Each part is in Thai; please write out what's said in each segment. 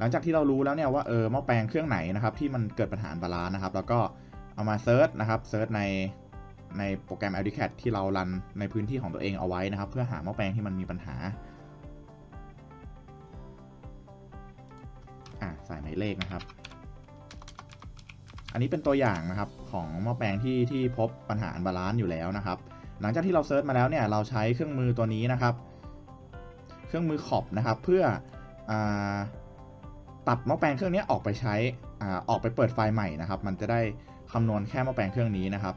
หลังจากที่เรารู้แล้วเนี่ยว่าเออหม้อแปลงเครื่องไหนนะครับที่มันเกิดปัญหาบาลานซ์นะครับ แล้วก็เอามาเซิร์ชนะครับเซิร์ชในในโปรแกรม a d c a t ที่เรารันในพื้นที่ของตัวเองเอาไว้นะครับ เพื่อหาหม้อแปลงที่มันมีปัญหาอะใส่หมายเลขนะครับ อันนี้เป็นตัวอย่างนะครับของหม้อแปลงที่ที่พบปัญหาบาลานซ์อยู่แล้วนะครับ หลังจากที่เราเซิร์ชมาแล้วเนี่ยเราใช้เครื่องมือตัวนี้นะครับ เครื่องมือขอบนะครับเพื่ออา ตัดหม้อแปลงเครื่องนี้ออกไปใช้อาออกไปเปิดไฟล์ใหม่นะครับ มันจะได้คำนวณแค่หม้อแปลงเครื่องนี้นะครับ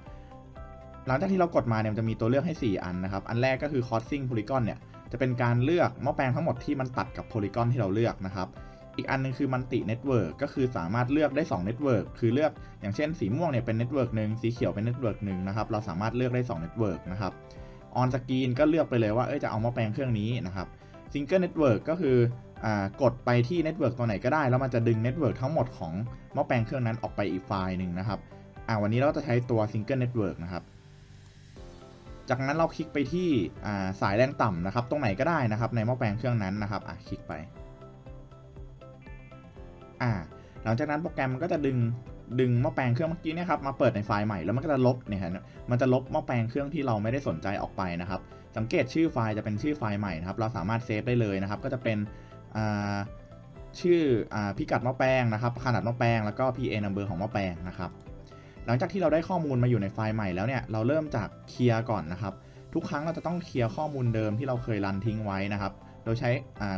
หลังจากที่เรากดมาเนี่ยมันจะมีตัวเลือกให้ 4 อันนะครับ อันแรกก็คือ crossing polygon เนี่ย จะเป็นการเลือกหม้อแปลงทั้งหมดที่มันตัดกับโพลีกอนที่เราเลือกนะครับ อีกอันนึงคือมันติเน็ตเวิร์กก็คือสามารถเลือกได้2เน็ตเวิร์กคือเลือกอย่างเช่นสีม่วงเนี่ยเป็นเน็ตเวิร์กหนึ่งสีเขียวเป็นเน็ตเวิร์กหนึ่งนะครับ เราสามารถเลือกได้2เน็ตเวิร์กนะครับออนสกรีนก็เลือกไปเลยว่าเอ้ยจะเอาหม้อแปลงเครื่องนี้นะครับซิงเกิลเน็ตเวิร์กก็คือ กดไปที่เน็ตเวิร์กตัวไหนก็ได้ แล้วมันจะดึงเน็ตเวิร์กทั้งหมดของหม้อแปลงเครื่องนั้นออกไปอีกไฟล์หนึ่งนะครับวันนี้เราจะใช้ตัวซิงเกิลเน็ตเวิร์กนะครับจากนั้นเราคลิกไปที่สายแรงต่ำนะครับ ตรงไหนก็ได้นะครับ ในหม้อแปลงเครื่องนั้นนะครับคลิกไปหลังจากนั้นโปรแกรมมันก็จะดึงดึงหม้อแปลงเครื่องเมื่อกี้เนี่ยครับมาเปิดในไฟล์ใหม่แล้วมันก็จะลบเนี่ยฮะมันจะลบหม้อแปลงเครื่องที่เราไม่ได้สนใจออกไปนะครับ สังเกตชื่อไฟล์จะเป็นชื่อไฟล์ใหม่นะครับ เราสามารถเซฟได้เลยนะครับ ก็จะเป็น ชื่ออพิกัดหม้อแปลงนะครับขนาดหม้อแปลงแล้วก็ PA number ของหม้อแปลงนะครับหลังจากที่เราได้ข้อมูลมาอยู่ในไฟล์ใหม่แล้วเนี่ยเราเริ่มจากเคลียร์ก่อนนะครับ ทุกครั้งเราจะต้องเคลียร์ข้อมูลเดิมที่เราเคยรันทิ้งไว้นะครับ โดยใช้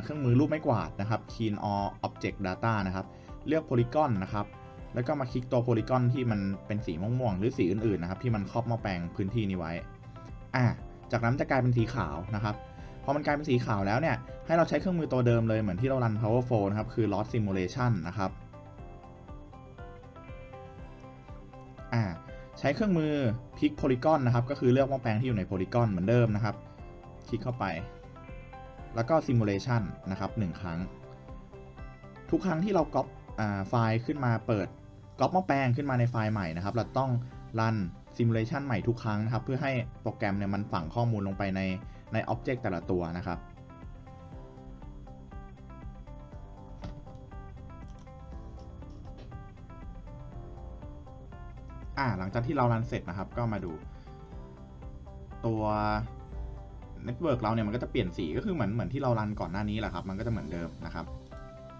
เครื่องมือรูปไม้กวาดนะครับ clean all object data นะครับเลือก polygon นะครับแล้วก็มาคลิกตัว polygon ที่มันเป็นสีม่วงๆหรือสีอื่นๆนะครับที่มันครอบหม้อแปลงพื้นที่นี้ไว้อ่าจากนั้นจะกลายเป็นสีขาวนะครับ พอมันกลายเป็นสีขาวแล้วเนี่ย ให้เราใช้เครื่องมือตัวเดิมเลยเหมือนที่เรารัน power flow นะครับ คือ loss simulation นะครับอ่าใช้เครื่องมือพลิกโพลีกอนนะครับ ก็คือเลือกหม้อแปลงที่อยู่ในโพลีกอนเหมือนเดิมนะครับ คลิกเข้าไป แล้วก็ simulation นะครับหนึ่งครั้ง ทุกครั้งที่เราก๊อปไฟล์ขึ้นมาเปิดก๊อปหม้อแปลงขึ้นมาในไฟล์ใหม่นะครับ เราต้องรัน simulation ใหม่ทุกครั้งนะครับ เพื่อให้โปรแกรมเนี่ยมันฝังข้อมูลลงไปใน ใน object แต่ละตัวนะครับอ่าหลังจากที่เรารันเสร็จนะครับ ก็มาดู ตัวเน็ตเวิร์กเราเนี่ยมันก็จะเปลี่ยนสีก็คือเหมือนเหมือนที่เรารันก่อนหน้านี้แหละครับ มันก็จะเหมือนเดิมนะครับ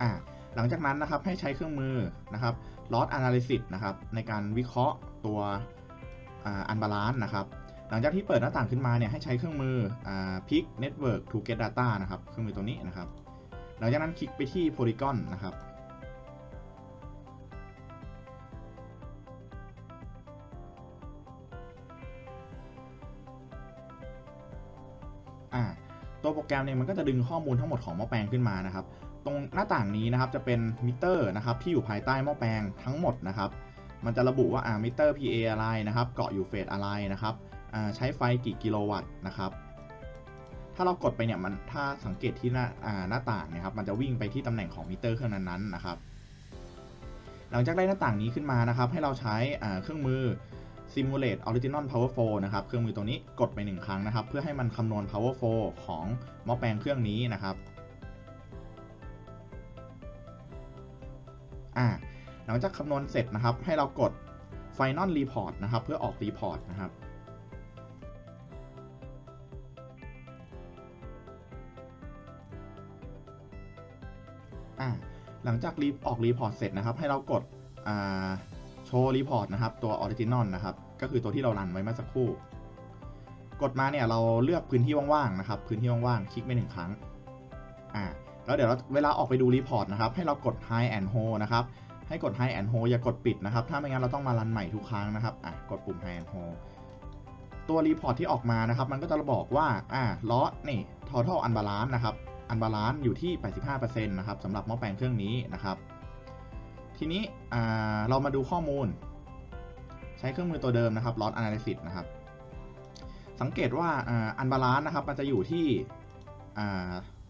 อ่าหลังจากนั้นนะครับให้ใช้เครื่องมือนะครับ loss analysis นะครับในการวิเคราะห์ตัวอันบาลานซ์นะครับ หลังจากที่เปิดหน้าต่างขึ้นมาเนี่ยให้ใช้เครื่องมืออ pick network to get data นะครับ เครื่องมือตัวนี้นะครับ หลังจากนั้นคลิกไปที่ polygon นะครับตัวโปรแกรมเนี่ยมันก็จะดึงข้อมูลทั้งหมดของหม้อแปลงขึ้นมานะครับ ตรงหน้าต่างนี้นะครับจะเป็นมิเตอร์นะครับที่อยู่ภายใต้หม้อแปลงทั้งหมดนะครับ มันจะระบุว่าอ่ามิเตอร์ PA อะไรนะครับ เกาะอยู่เฟสอะไรนะครับ ใช้ไฟกี่กิโลวัตต์นะครับ ถ้าเรากดไปเนี่ยมันถ้าสังเกตที่หน้าาหน้าต่างนี่ยครับ มันจะวิ่งไปที่ตำแหน่งของมิเตอร์เครื่องนั้นๆนะครับ หลังจากได้หน้าต่างนี้ขึ้นมานะครับ ให้เราใช้เครื่องมือ simulate original power flow นะครับ เครื่องมือตัวนี้กดไปหนึ่งครั้งนะครับ เพื่อให้มันคำนวณ power flow ของหม้อแปลงเครื่องนี้นะครับอ่าหลังจากคำนวณเสร็จนะครับ ให้เรากด final report นะครับ เพื่อออก report นะครับ หลังจากรีออก report เสร็จนะครับ ให้เรากดาโชว์ report นะครับ ตัว original นะครับ ก็คือตัวที่เรารันไว้เมื่อสักครู่ กดมาเนี่ยเราเลือกพื้นที่ว่างๆนะครับ พื้นที่ว่างๆ คลิกไปหนึ่งครั้ง อ่า แล้วเดี๋ยวเราเวลาออกไปดูรีพอร์ตนะครับ ให้เรากด high and hold นะครับ ให้กด high and hold อย่ากดปิดนะครับ ถ้าไม่งั้นเราต้องมารันใหม่ทุกครั้งนะครับ อะ กดปุ่ม high and hold ตัวรีพอร์ตที่ออกมานะครับ มันก็จะบอกว่า อ่าล้อนี่ total unbalance นะครับ unbalance อยู่ที่ 85%นะครับสำหรับหม้อแปลงเครื่องนี้นะครับ ทีนี้อ่าเรามาดูข้อมูล ใช้เครื่องมือตัวเดิมนะครับ loss analysis นะครับ สังเกตว่าอันบาลานซ์นะครับมันจะอยู่ที่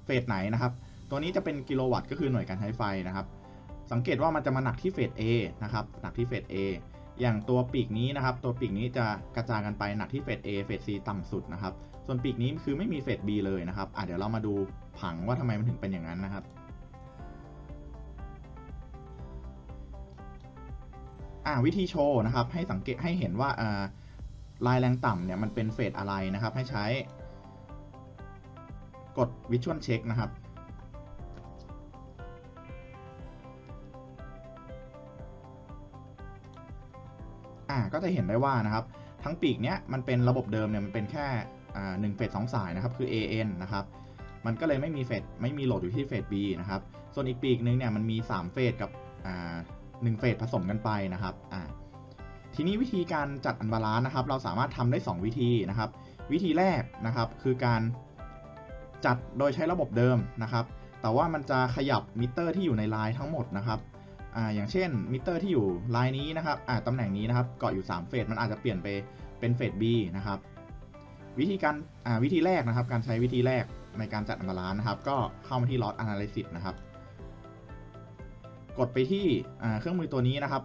เฟสไหนนะครับ ตัวนี้จะเป็นกิโลวัตต์ก็คือหน่วยการใช้ไฟนะครับ สังเกตว่ามันจะมาหนักที่เฟส A นะครับ หนักที่เฟส A อย่างตัวปีกนี้นะครับ ตัวปีกนี้จะกระจายกันไปหนักที่เฟส A เฟส C ต่ำสุดนะครับ ส่วนปีกนี้คือไม่มีเฟส B เลยนะครับอะเดี๋ยวเรามาดูผังว่าทำไมมันถึงเป็นอย่างนั้นนะครับอ่าวิธีโชว์นะครับ ให้สังเกตให้เห็นว่าอ่าลายแรงต่ำเนี่ยมันเป็นเฟสอะไรนะครับ ให้ใช้ กดวิชวลเช็คนะครับ อ่าก็จะเห็นได้ว่านะครับทั้งปีกเนี้ยมันเป็นระบบเดิมเนี่ยมันเป็นแค่อ่าหนึ่งเฟสสองสายนะครับคือ AN นะครับมันก็เลยไม่มีเฟสไม่มีโหลดอยู่ที่เฟส B นะครับส่วนอีกปีกนึงเนี่ยมันมี 3 เฟสกับอ่าหนึ่งเฟสผสมกันไปนะครับอ่าทีนี้วิธีการจัดอันบาลานซ์นะครับ เราสามารถทำได้ 2 วิธีนะครับ วิธีแรกนะครับคือการจัดโดยใช้ระบบเดิมนะครับ แต่ว่ามันจะขยับมิเตอร์ที่อยู่ในไลน์ทั้งหมดนะครับ อ่าอย่างเช่นมิเตอร์ที่อยู่ไลน์นี้นะครับอ่าตำแหน่งนี้นะครับเกาะอยู่3เฟสมันอาจจะเปลี่ยนไปเป็นเฟส B นะครับวิธีการอ่าวิธีแรกนะครับ การใช้วิธีแรกในการจัดอันบาลานซ์นะครับ ก็เข้ามาที่ Loss Analysis นะครับ กดไปที่อ่าเครื่องมือตัวนี้นะครับ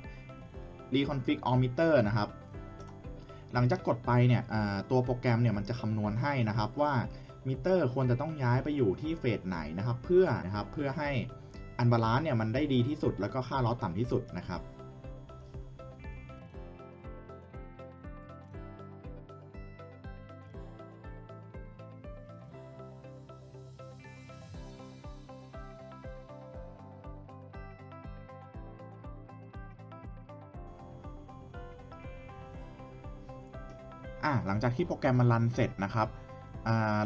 Reconfig All Meter นะครับ หลังจากกดไปเนี่ยตัวโปรแกรมเนี่ยมันจะคำนวณให้นะครับว่ามิเตอร์ควรจะต้องย้ายไปอยู่ที่เฟสไหนนะครับ เพื่อนะครับเพื่อให้ อันบาลานซ์เนี่ยมันได้ดีที่สุดแล้วก็ค่าลอสต่ำที่สุดนะครับอะหลังจากที่โปรแกรมมันรันเสร็จนะครับ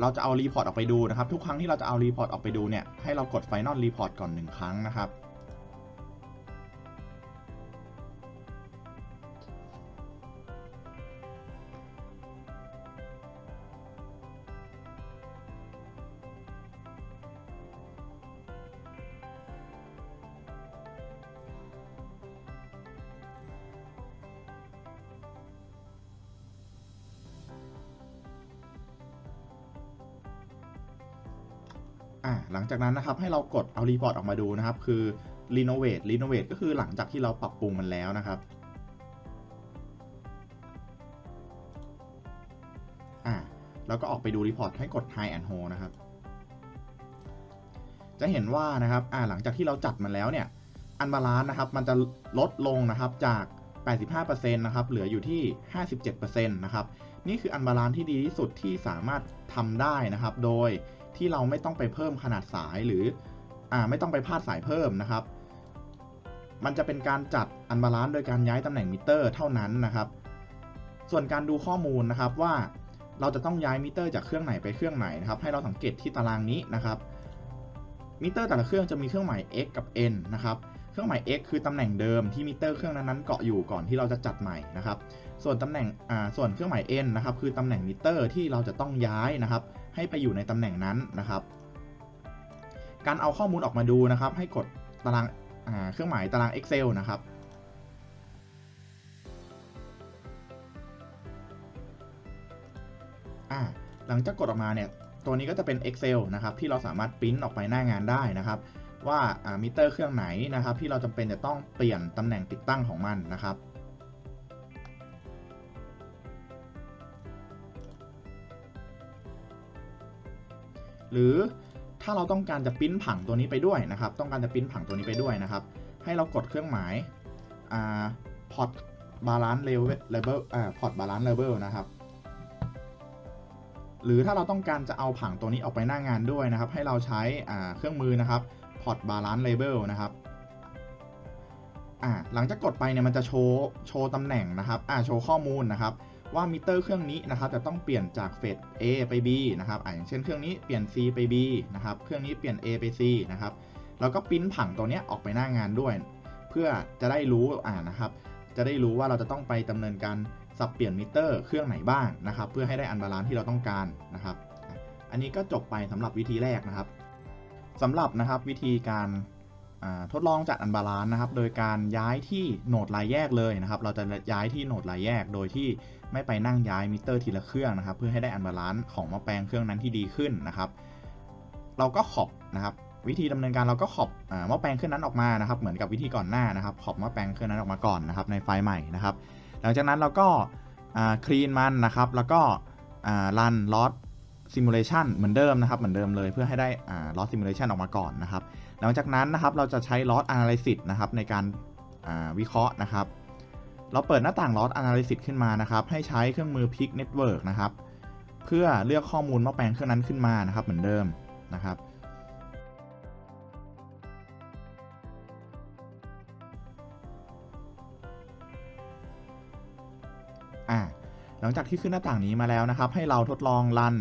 เราจะเอารีพอร์ตออกไปดูนะครับ ทุกครั้งที่เราจะเอารีพอร์ตออกไปดูเนี่ยให้เรากด Final Report ก่อน 1 ครั้งนะครับ อะหลังจากนั้นนะครับให้เรากดเอารีพอร์ตออกมาดูนะครับ คือ renovate renovate ก็คือหลังจากที่เราปรับปรุงมันแล้วนะครับอะแล้วก็ออกไปดูรีพอร์ตให้กด high and hold นะครับ จะเห็นว่านะครับอ่าหลังจากที่เราจัดมันแล้วเนี่ยอันบาลานซ์นะครับ มันจะลดลงนะครับจาก 85%นะครับ เหลืออยู่ที่ 57%นะครับ นี่คืออันบาลานซ์ที่ดีที่สุดที่สามารถทำได้นะครับ โดย ที่เราไม่ต้องไปเพิ่มขนาดสายหรืออ่าไม่ต้องไปพาดสายเพิ่มนะครับ มันจะเป็นการจัดอันบาลานซ์โดยการย้ายตำแหน่งมิเตอร์เท่านั้นนะครับ ส่วนการดูข้อมูลนะครับว่าเราจะต้องย้ายมิเตอร์จากเครื่องไหนไปเครื่องไหนนะครับ ให้เราสังเกตที่ตารางนี้นะครับ มิเตอร์แต่ละเครื่องจะมีเครื่องหมาย x กับ n นะครับ เครื่องหมาย x คือตำแหน่งเดิมที่มิเตอร์เครื่องนั้นๆเกาะอยู่ก่อนที่เราจะจัดใหม่นะครับ ส่วนตำแหน่งอ่าส่วนเครื่องหมาย n นะครับคือตำแหน่งมิเตอร์ที่เราจะต้องย้ายนะครับ ให้ไปอยู่ในตำแหน่งนั้นนะครับ การเอาข้อมูลออกมาดูนะครับ ให้กดตารางอ่าเครื่องหมายตาราง Excel นะครับอ่าหลังจากกดออกมาเนี่ยตัวนี้ก็จะเป็น Excel นะครับที่เราสามารถปริ้นออกไปหน้างานได้นะครับ ว่าอ่ามิเตอร์เครื่องไหนนะครับ ที่เราจำเป็นจะต้องเปลี่ยนตำแหน่งติดตั้งของมันนะครับ หรือถ้าเราต้องการจะปิ้นผังตัวนี้ไปด้วยนะครับ ต้องการจะปิ้นผังตัวนี้ไปด้วยนะครับ ให้เรากดเครื่องหมายอ่า port balance level อ่า port balance level นะครับหรือถ้าเราต้องการจะเอาผังตัวนี้ออกไปหน้างานด้วยนะครับ ให้เราใช้อ่าเครื่องมือนะครับ port balance label นะครับอ่าหลังจากกดไปเนี่ยมันจะโชว์โชว์ตำแหน่งนะครับอ่าโชว์ข้อมูลนะครับ ว่ามิเตอร์เครื่องนี้นะครับจะต้องเปลี่ยนจากเฟส A ไป B นะครับออย่างเช่นเครื่องนี้เปลี่ยน C ไป B นะครับเครื่องนี้เปลี่ยน A ไป C นะครับแล้วก็ปิ้นผังตัวนี้ออกไปหน้างานด้วย เพื่อจะได้รู้อ่านะครับ จะได้รู้ว่าเราจะต้องไปดำเนินการสับเปลี่ยนมิเตอร์เครื่องไหนบ้างนะครับ เพื่อให้ได้อันบาลานซ์ที่เราต้องการนะครับ อันนี้ก็จบไปสำหรับวิธีแรกนะครับสำหรับนะครับวิธีการทดลองจัดอันบาลานซ์นะครับ โดยการย้ายที่โหนดรายแยกเลยนะครับ เราจะย้ายที่โหนดรายแยกโดยที่ ไม่ไปนั่งย้ายมิเตอร์ทีละเครื่องนะครับ เพื่อให้ได้อันบาลานซ์ของหม้อแปลงเครื่องนั้นที่ดีขึ้นนะครับ เราก็ขอบนะครับวิธีดำเนินการเราก็ขอบอ่าหม้อแปลงเครื่องนั้นออกมานะครับ เหมือนกับวิธีก่อนหน้านะครับ ขอบหม้อแปลงเครื่องนั้นออกมาก่อนนะครับ ในไฟล์ใหม่นะครับ หลังจากนั้นเราก็คลีนมันนะครับ แล้วก็รันลอสซิมูเลชันเหมือนเดิมนะครับ เหมือนเดิมเลยเพื่อให้ได้ลอสซิมูเลชันออกมาก่อนนะครับ หลังจากนั้นนะครับเราจะใช้ลอส Analysis นะครับในการวิเคราะห์นะครับ เราเปิดหน้าต่าง Loss Analysis ขึ้นมานะครับ ให้ใช้เครื่องมือ Pick Network นะครับ เพื่อเลือกข้อมูลหม้อแปลงเครื่องนั้นขึ้นมานะครับ เหมือนเดิมนะครับอ่าหลังจากที่ขึ้นหน้าต่างนี้มาแล้วนะครับ ให้เราทดลองรัน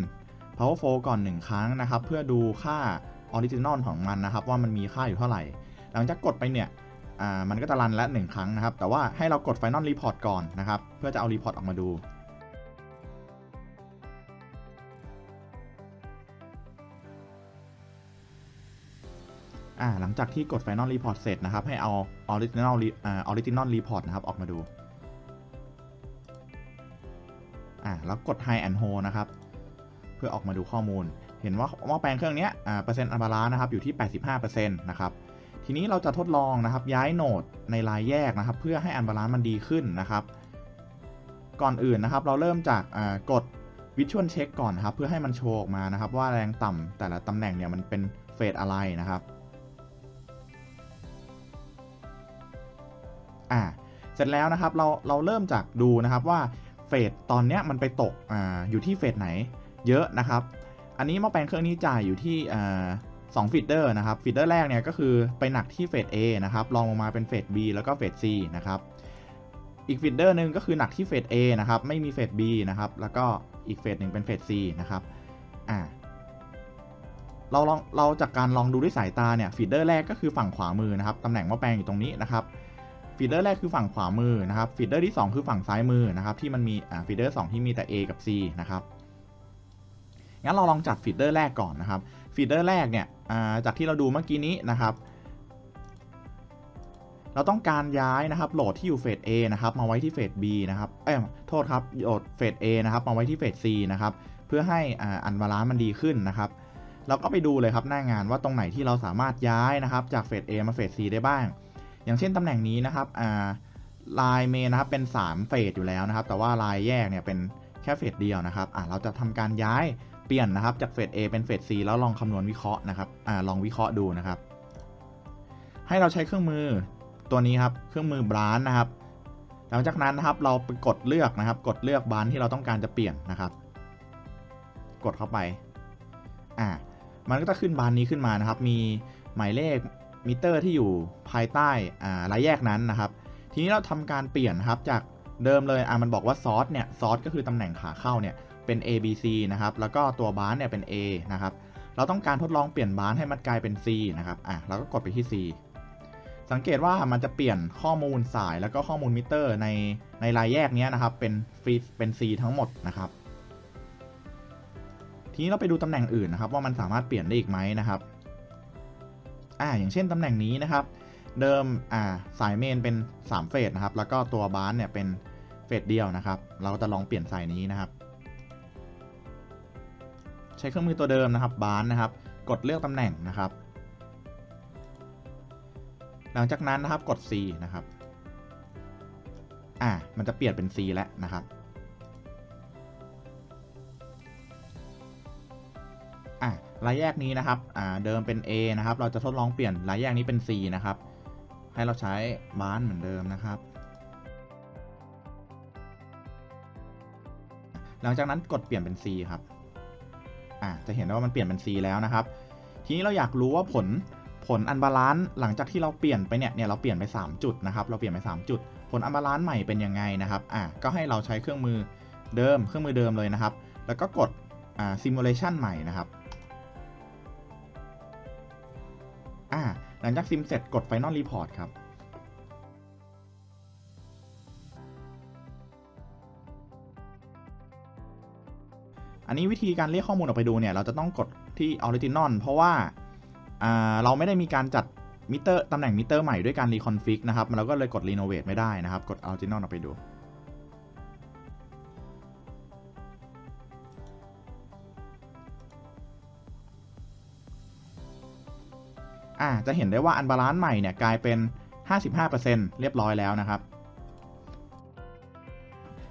power flow ก่อน 1 ครั้งนะครับ เพื่อดูค่า original ของมันนะครับ ว่ามันมีค่าอยู่เท่าไหร่ หลังจากกดไปเนี่ย มันก็จะรันละหนึ่งครั้งนะครับ แต่ว่าให้เรากด final report ก่อนนะครับ เพื่อจะเอา report ออกมาดูอ่าหลังจากที่กด final report เสร็จนะครับ ให้เอา original re- อ่า original report นะครับ ออกมาดูอ่าแล้วกด high and hold นะครับ เพื่อออกมาดูข้อมูล เห็นว่าหม้อแปลงเครื่องนี้อ่าเปอร์เซ็นต์อันบาลานซ์นะครับ อยู่ที่ 85%นะครับ ทีนี้เราจะทดลองนะครับย้ายโหนดในรายแยกนะครับ เพื่อให้อันบาลานซ์มันดีขึ้นนะครับ ก่อนอื่นนะครับ เราเริ่มจากกด Visual Check ก่อนนะครับ เพื่อให้มันโชว์ออกมานะครับ ว่าแรงต่ำแต่ละตำแหน่งเนี่ยมันเป็นเฟสอะไรนะครับอ่าเสร็จแล้วนะครับเราเราเริ่มจากดูนะครับว่าเฟสตอนเนี้ยมันไปตกอ่าอยู่ที่เฟสไหนเยอะนะครับ อันนี้หม้อแปลงเครื่องนี้จ่ายอยู่ที่อ่า สองฟีดเดอร์นะครับฟีดเดอร์แรกเนี่ยก็คือไปหนักที่เฟส A นะครับรองลงมาเป็นเฟส B แล้วก็เฟส C นะครับอีกฟีดเดอร์หนึ่งก็คือหนักที่เฟส A นะครับไม่มีเฟส B นะครับแล้วก็อีกเฟสหนึ่งเป็นเฟส C นะครับอ่าเราลองเราจากการลองดูด้วยสายตาเนี่ยฟีดเดอร์แรกก็คือฝั่งขวามือนะครับตำแหน่งหม้อแปลงอยู่ตรงนี้นะครับฟีดเดอร์แรกคือฝั่งขวามือนะครับฟีดเดอร์ที่ 2 คือฝั่งซ้ายมือนะครับที่มันมีอ่าฟีดเดอร์สที่มีแต่ A กับ C นะครับงั้นเราลองจัดฟีดเดอร์แรกก่อนนะครับ ฟีเดอร์แรกเนี่ยจากที่เราดูเมื่อกี้นี้นะครับ เราต้องการย้ายนะครับโหลดที่อยู่เฟส A นะครับมาไว้ที่เฟส B นะครับเอ้ยโทษครับโหลดเฟส A นะครับมาไว้ที่เฟส C นะครับเพื่อให้อันบาลานซ์มันดีขึ้นนะครับ เราก็ไปดูเลยครับหน้างานว่าตรงไหนที่เราสามารถย้ายนะครับจากเฟส A มาเฟส C ได้บ้าง อย่างเช่นตำแหน่งนี้นะครับลายเมนนะครับเป็น3เฟสอยู่แล้วนะครับ แต่ว่าลายแยกเนี่ยเป็นแค่เฟสเดียวนะครับเราจะทำการย้าย เปลี่ยนนะครับจากเฟส A เป็นเฟส C แล้วลองคำนวณวิเคราะห์นะครับอ่าลองวิเคราะห์ดูนะครับ ให้เราใช้เครื่องมือตัวนี้ครับเครื่องมือบรานนะครับ หลังจากนั้นนะครับเราไปกดเลือกนะครับ กดเลือกบานที่เราต้องการจะเปลี่ยนนะครับ กดเข้าไปอ่ามันก็จะขึ้นบานนี้ขึ้นมานะครับ มีหมายเลขมิเตอร์ที่อยู่ภายใต้อ่ารายแยกนั้นนะครับ ทีนี้เราทำการเปลี่ยนนครับจากเดิมเลยอ่ามันบอกว่าซอสเนี่ยซอสก็คือตำแหน่งขาเข้าเนี่ย เป็น A B C นะครับ แล้วก็ตัวบานเนี่ยเป็น A นะครับ เราต้องการทดลองเปลี่ยนบานให้มันกลายเป็น C นะครับ อะ เราก็กดไปที่ C สังเกตว่ามันจะเปลี่ยนข้อมูลสายแล้วก็ข้อมูลมิเตอร์ในในรายแยกนี้นะครับ เป็นฟรีเป็น C ทั้งหมดนะครับ ทีนี้เราไปดูตำแหน่งอื่นนะครับ ว่ามันสามารถเปลี่ยนได้อีกไหมนะครับ อ่า อย่างเช่นตำแหน่งนี้นะครับ เดิม อ่า สายเมนเป็น3เฟสนะครับ แล้วก็ตัวบาร์เนี่ยเป็นเฟสเดียวนะครับ เราจะลองเปลี่ยนสายนี้นะครับ ใช้เครื่องมือตัวเดิมนะครับบาร์นะครับ กดเลือกตำแหน่งนะครับ หลังจากนั้นนะครับกด C นะครับอ่ามันจะเปลี่ยนเป็น C แล้วนะครับอะรายแยกนี้นะครับอ่าเดิมเป็น A นะครับ เราจะทดลองเปลี่ยนรายแยกนี้เป็น C นะครับ ให้เราใช้บ้านเหมือนเดิมนะครับ หลังจากนั้นกดเปลี่ยนเป็น C ครับ อ่าจะเห็นได้ว่ามันเปลี่ยนเป็น C แล้วนะครับ ทีนี้เราอยากรู้ว่าผลผลอันบาลานซ์หลังจากที่เราเปลี่ยนไปเนี่ยเนี่ยเราเปลี่ยนไป 3 จุดนะครับเราเปลี่ยนไป 3 จุด ผลอันบาลานซ์ใหม่เป็นยังไงนะครับอ่าก็ให้เราใช้เครื่องมือเดิมเครื่องมือเดิมเลยนะครับ แล้วก็กดอ่า simulation ใหม่นะครับอ่าหลังจากซิมเสร็จกด Final Report ครับ นนี้วิธีการเรียกข้อมูลออกไปดูเนี่ย เราจะต้องกดที่ Original เพราะว่าอ่าเราไม่ได้มีการจัดมิเตอร์ตำแหน่งมิเตอร์ใหม่ด้วยการ Reconfig นะครับเราก็เลยกด Renovate ไม่ได้นะครับ กด Original ออกไปดู อ่าจะเห็นได้ว่าอันบาลานซ์ใหม่เนี่ยกลายเป็น 55%เรียบร้อยแล้วนะครับ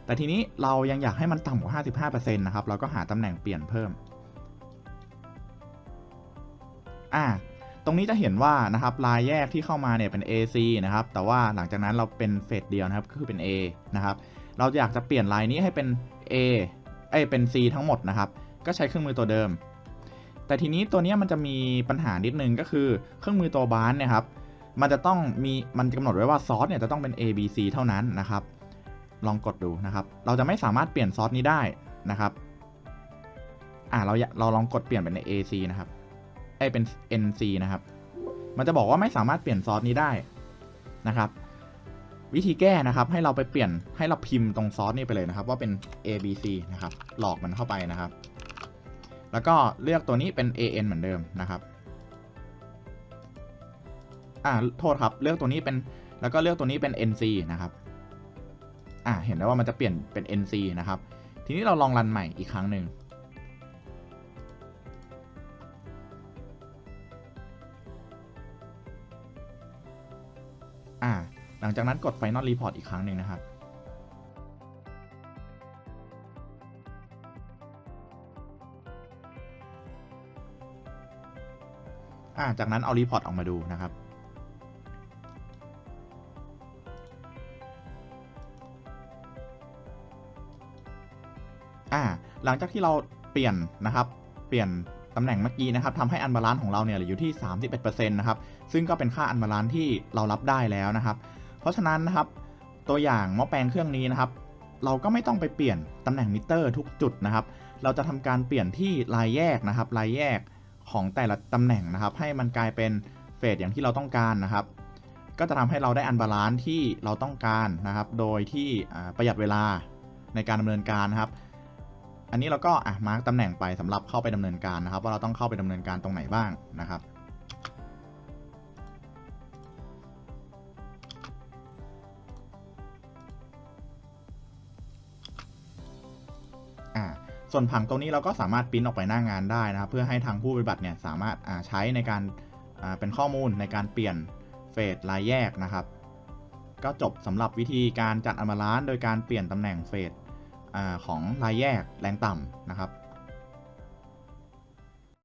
แต่ทีนี้เรายังอยากให้มันต่ำกว่า 55%นะครับ เราก็หาตำแหน่งเปลี่ยนเพิ่ม อ่า ตรงนี้จะเห็นว่านะครับลายแยกที่เข้ามาเนี่ยเป็น AC นะครับ แต่ว่าหลังจากนั้นเราเป็นเฟสเดียวนะครับ ก็คือเป็น A นะครับ เราอยากจะเปลี่ยนลายนี้ให้เป็น A เอ้เป็น C ทั้งหมดนะครับ ก็ใช้เครื่องมือตัวเดิม แต่ทีนี้ตัวนี้มันจะมีปัญหานิดนึงก็คือเครื่องมือตัวบานเนี่ยครับ มันจะต้องมี มันกำหนดไว้ว่าซอสเนี่ยจะต้องเป็น A B C เท่านั้นนะครับ ลองกดดูนะครับ เราจะไม่สามารถเปลี่ยนซอสนี้ได้นะครับ อ่าเราเราลองกดเปลี่ยนเป็น AC นะครับไอเป็น NC นะครับ มันจะบอกว่าไม่สามารถเปลี่ยนซอสนี้ได้นะครับ วิธีแก้นะครับ ให้เราไปเปลี่ยนให้เราพิมพ์ตรงซอสนี้ไปเลยนะครับ ว่าเป็น A B C นะครับ หลอกมันเข้าไปนะครับ แล้วก็เลือกตัวนี้เป็น AN เหมือนเดิมนะครับอ่าโทษครับ เลือกตัวนี้เป็น แล้วก็เลือกตัวนี้เป็น NC นะครับ อ่าเห็นได้ว่ามันจะเปลี่ยนเป็น NC นะครับ ทีนี้เราลองรันใหม่อีกครั้งหนึ่งอ่าหลังจากนั้นกด Final Report อีกครั้งหนึ่งนะครับอ่าจากนั้นเอา Report ออกมาดูนะครับ อ่าหลังจากที่เราเปลี่ยนนะครับ เปลี่ยนตำแหน่งเมื่อกี้นะครับทำให้อันบาลานซ์ของเราเนี่ยอยู่ที่ 31%นะครับ ซึ่งก็เป็นค่าอันบาลานซ์ที่เรารับได้แล้วนะครับ เพราะฉะนั้นนะครับ ตัวอย่างหม้อแปลงเครื่องนี้นะครับ เราก็ไม่ต้องไปเปลี่ยนตำแหน่งมิเตอร์ทุกจุดนะครับ เราจะทำการเปลี่ยนที่รายแยกนะครับ รายแยกของแต่ละตำแหน่งนะครับ ให้มันกลายเป็นเฟสอย่างที่เราต้องการนะครับ ก็จะทำให้เราได้อันบาลานซ์ที่เราต้องการนะครับ โดยที่ประหยัดเวลาในการดำเนินการนะครับ อันนี้เราก็อะมาร์กตำแหน่งไปสำหรับเข้าไปดำเนินการนะครับ ว่าเราต้องเข้าไปดำเนินการตรงไหนบ้างนะครับอ่าส่วนผังตรงนี้เราก็สามารถปริ้นออกไปหน้างานได้นะครับ เพื่อให้ทางผู้ปฏิบัติเนี่ยสามารถอ่าใช้ในการอ่าเป็นข้อมูลในการเปลี่ยนเฟสรายแยกนะครับ ก็จบสำหรับวิธีการจัดอัลมาลานโดยการเปลี่ยนตำแหน่งเฟส อของรายแยกแรงต่ำนะครับ